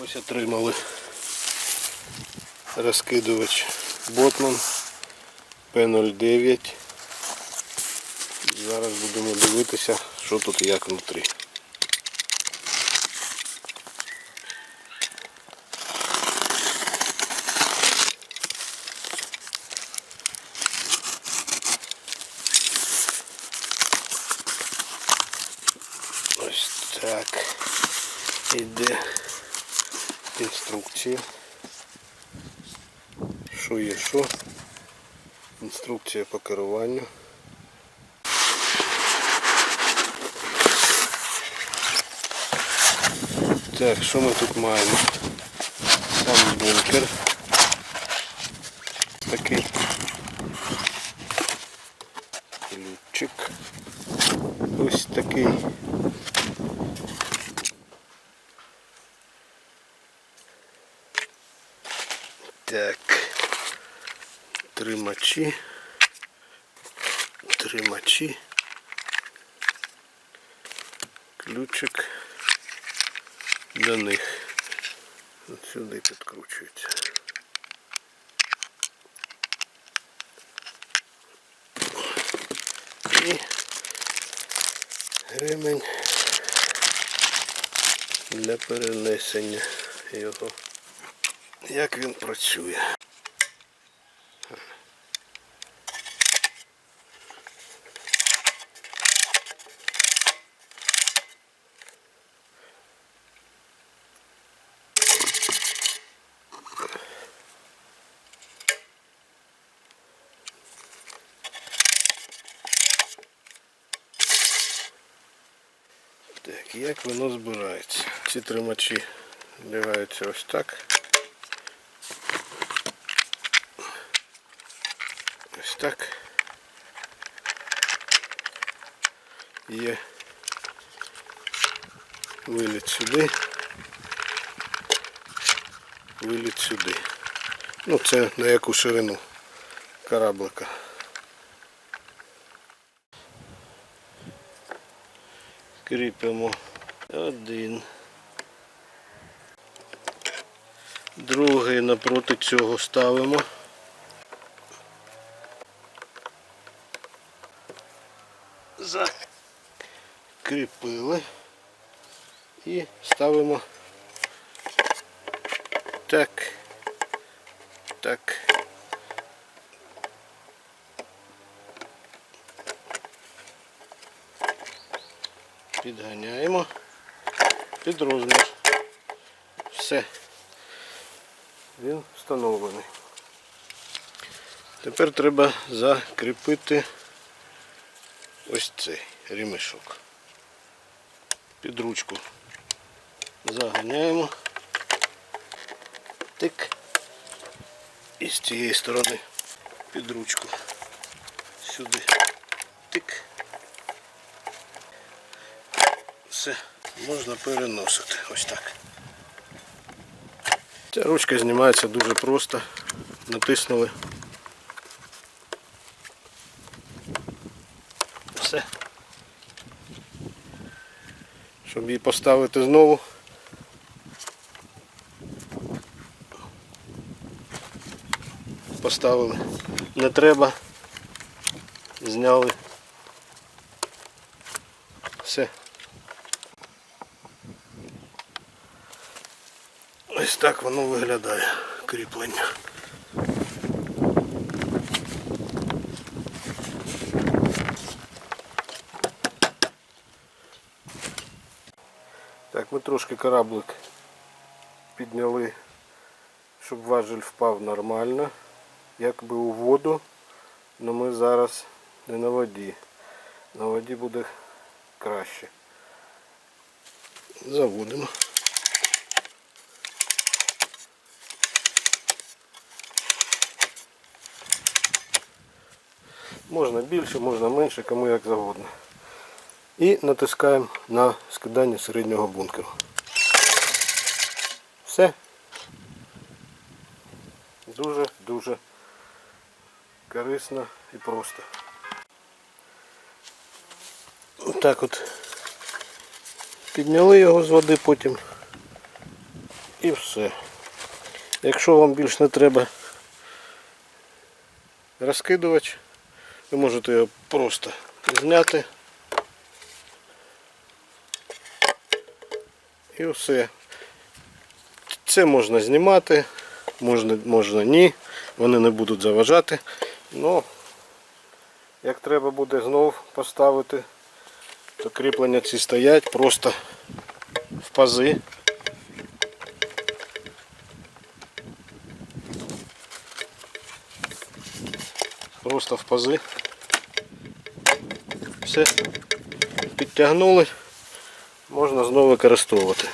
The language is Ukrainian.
Ось отримали розкидувач Ботман П09. Зараз будемо дивитися, що тут і як внутрі. Ось так. Іде інструкція. Що є що? Інструкція по керуванню. Так, що ми тут маємо? Сам бункер. Такий ключик. Ось такий. Так. Тримачі. Тримачі. Ключик до них. От сюди підкручується. І ремень для перенесення його. Як він працює? Так, як воно збирається? Ці тримачі вдягаються ось так. Ось так. Є виліт сюди. Виліт сюди. Ну це на яку ширину кораблика. Кріпимо один. Другий напроти цього ставимо. Закріпили і ставимо так, так. Підганяємо під розмір. Все. Він встановлений. Тепер треба закріпити ось цей ремішок. Під ручку заганяємо. Тик. І з цієї сторони під ручку. Сюди. Тик. Все, можна переносити. Ось так. Ця ручка знімається дуже просто. Натиснули. Все. Щоб її поставити знову. Поставили. Не треба. Зняли. Все. Ось так воно виглядає кріплення. Так, ми трошки кораблик підняли, щоб важель впав нормально, якби у воду, але ми зараз не на воді. На воді буде краще. Заводимо. Можна більше, можна менше, кому як завгодно. І натискаємо на скидання середнього бункеру. Все. Дуже-дуже корисно і просто. Так от підняли його з води, потім І все. Якщо вам більш не треба розкидувач, ви можете його просто зняти. І все. Це можна знімати, можна, можна ні, вони не будуть заважати. Ну, як треба буде знов поставити, то кріплення ці стоять просто в пази. Просто в пази. Все, підтягнули, можна знову використовувати.